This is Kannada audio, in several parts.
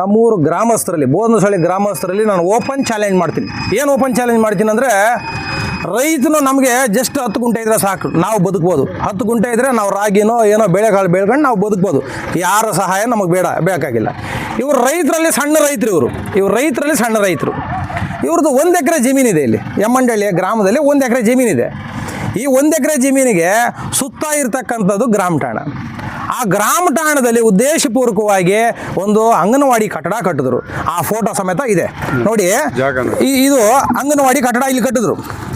ನಮ್ಮೂರು ಗ್ರಾಮಸ್ಥರಲ್ಲಿ ಬೋಧನಸಳ್ಳಿ ಗ್ರಾಮಸ್ಥರಲ್ಲಿ ನಾನು ಓಪನ್ ಚಾಲೆಂಜ್ ಮಾಡ್ತೀನಿ. ಏನು ಓಪನ್ ಚಾಲೆಂಜ್ ಮಾಡ್ತೀನಿ ಅಂದರೆ ರೈತನು ನಮಗೆ ಜಸ್ಟ್ ಹತ್ತು ಗುಂಟೆ ಇದ್ರೆ ಸಾಕು, ನಾವು ಬದುಕ್ಬೋದು. ಹತ್ತು ಗುಂಟೆ ಇದ್ದರೆ ನಾವು ರಾಗಿನೋ ಏನೋ ಬೇಳೆಕಾಳು ಬೆಳ್ಕೊಂಡು ನಾವು ಬದುಕ್ಬೋದು. ಯಾರ ಸಹಾಯ ನಮಗೆ ಬೇಡ, ಬೇಕಾಗಿಲ್ಲ. ಇವರು ರೈತರಲ್ಲಿ ಸಣ್ಣ ರೈತರು ಇವರು. ಇವರು ರೈತರಲ್ಲಿ ಸಣ್ಣ ರೈತರು. ಇವ್ರದ್ದು ಒಂದು ಎಕರೆ ಜಮೀನಿದೆ ಇಲ್ಲಿ ಎಮ್ಮಂಡಳ್ಳಿಯ ಗ್ರಾಮದಲ್ಲಿ ಒಂದು ಎಕರೆ ಜಮೀನಿದೆ. ಈ ಒಂದು ಎಕರೆ ಜಮೀನಿಗೆ ಸುತ್ತ ಇರತಕ್ಕಂಥದ್ದು ಗ್ರಾಮ ಠಾಣ. ಆ ಗ್ರಾಮ ಠಾಣದಲ್ಲಿ ಉದ್ದೇಶಪೂರ್ವಕವಾಗಿ ಒಂದು ಅಂಗನವಾಡಿ ಕಟ್ಟಡ ಕಟ್ಟಿದ್ರು. ಆ ಫೋಟೋ ಸಮೇತ ಇದೆ. ನೋಡಿ. ಈ- ಇದು ಅಂಗನವಾಡಿ ಕಟ್ಟಡ ಇಲ್ಲಿ ಕಟ್ಟಿದ್ರು.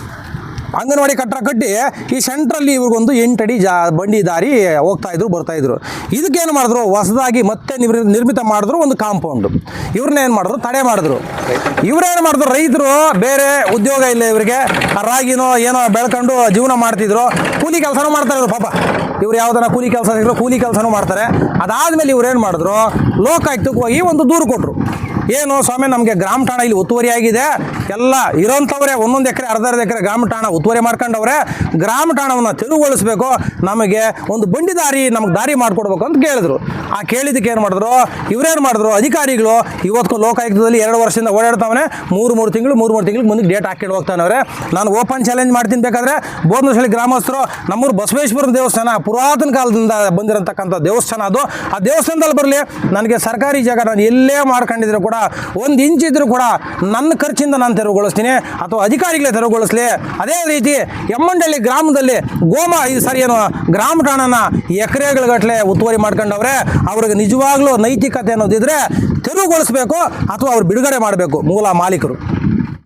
ಅಂಗನವಾಡಿ ಕಟ್ಟರ ಕಟ್ಟಿ ಈ ಸೆಂಟ್ರಲ್ಲಿ ಇವ್ರಿಗೊಂದು ಎಂಟಡಿ ಜಾ ಬಂಡಿ ದಾರಿ ಹೋಗ್ತಾ ಇದ್ರು, ಬರ್ತಾ ಇದ್ರು. ಇದಕ್ಕೇನು ಮಾಡಿದ್ರು? ಹೊಸದಾಗಿ ಮತ್ತೆ ನಿರ್ಮಿತ ಮಾಡಿದ್ರು ಒಂದು ಕಾಂಪೌಂಡ್. ಇವ್ರನ್ನ ಏನು ಮಾಡಿದ್ರು? ತಡೆ ಮಾಡಿದ್ರು. ಇವ್ರೇನು ಮಾಡಿದ್ರು? ರೈತರು ಬೇರೆ ಉದ್ಯೋಗ ಇಲ್ಲ ಇವರಿಗೆ. ರಾಗಿನೋ ಏನೋ ಬೆಳ್ಕೊಂಡು ಜೀವನ ಮಾಡ್ತಿದ್ರು. ಕೂಲಿ ಕೆಲಸನೂ ಮಾಡ್ತಾರೆ ಇದ್ರು ಪಾಪ. ಇವ್ರು ಯಾವ್ದಾರ ಕೂಲಿ ಕೆಲಸ ಸಿಕ್ಕರು ಕೂಲಿ ಕೆಲಸನೂ ಮಾಡ್ತಾರೆ. ಅದಾದಮೇಲೆ ಇವ್ರು ಏನು ಮಾಡಿದ್ರು? ಲೋಕಾಯುಕ್ತಕ್ಕೆ ಹೋಗಿ ಒಂದು ದೂರು ಕೊಟ್ಟರು ಏನು ಸ್ವಾಮಿ, ನಮಗೆ ಗ್ರಾಮ ಠಾಣ ಇಲ್ಲಿ ಒತ್ತುವರಿ ಆಗಿದೆ. ಎಲ್ಲ ಇರೋಂಥವ್ರೆ, ಒಂದೊಂದು ಎಕರೆ, ಅರ್ಧ ಅರ್ಧ ಎಕರೆ ಗ್ರಾಮ ಠಾಣ ಒತ್ತುವರಿ ಮಾಡ್ಕೊಂಡವ್ರೆ, ಗ್ರಾಮ ಠಾಣವನ್ನು ತೆರವುಗೊಳಿಸ್ಬೇಕು. ನಮಗೆ ಒಂದು ಬಂಡಿ ದಾರಿ, ನಮಗೆ ದಾರಿ ಮಾಡಿಕೊಡ್ಬೇಕು ಅಂತ ಕೇಳಿದ್ರು. ಆ ಕೇಳಿದ್ದಕ್ಕೆ ಏನು ಮಾಡಿದ್ರು? ಇವ್ರೇನು ಮಾಡಿದ್ರು? ಅಧಿಕಾರಿಗಳು ಇವತ್ತು ಲೋಕಾಯುಕ್ತದಲ್ಲಿ ಎರಡು ವರ್ಷದಿಂದ ಓಡಾಡ್ತಾವನೆ. ಮೂರು ಮೂರು ತಿಂಗಳು, ಮೂರು ಮೂರು ತಿಂಗಳು ಮುಂದೆ ಡೇಟ್ ಹಾಕಿಟ್ಟು ಹೋಗ್ತಾನವ್ರೆ. ನಾನು ಓಪನ್ ಚಾಲೆಂಜ್ ಮಾಡ್ತೀನಿ ಬೇಕಾದ್ರೆ. ಬೋಧನಶಾಲಿ ಗ್ರಾಮಸ್ಥರು, ನಮ್ಮೂರು ಬಸವೇಶ್ವರ ದೇವಸ್ಥಾನ, ಪುರಾತನ ಕಾಲದಿಂದ ಬಂದಿರತಕ್ಕಂಥ ದೇವಸ್ಥಾನ ಅದು. ಆ ದೇವಸ್ಥಾನದಲ್ಲಿ ಬರಲಿ. ನನಗೆ ಸರ್ಕಾರಿ ಜಾಗ ನಾನು ಎಲ್ಲೇ ಮಾಡ್ಕೊಂಡಿದ್ರು ಕೂಡ ಒಂದು ಇಂಚ್ ಇದ್ರೂ ಕೂಡ ನನ್ನ ಖರ್ಚಿಂದ ನಾನು ತೆರವುಗೊಳಿಸ್ತೀನಿ. ಅಥವಾ ಅಧಿಕಾರಿಗಳೇ ತೆರವುಗೊಳಿಸ್ಲಿ. ಅದೇ ರೀತಿ ಎಮ್ಮಂಡಳ್ಳಿ ಗ್ರಾಮದಲ್ಲಿ ಗೋಮ ಈ ಸರಿ ಏನು ಗ್ರಾಮ ಠಾಣನ ಎಕರೆಗಳಗಟ್ಟಲೆ ಒತ್ತುವರಿ ಮಾಡ್ಕೊಂಡವ್ರೆ. ಅವ್ರಿಗೆ ನಿಜವಾಗ್ಲೂ ನೈತಿಕತೆ ಅನ್ನೋದಿದ್ರೆ ತೆರವುಗೊಳಿಸ್ಬೇಕು ಅಥವಾ ಅವ್ರು ಬಿಡುಗಡೆ ಮಾಡಬೇಕು ಮೂಲ ಮಾಲೀಕರು.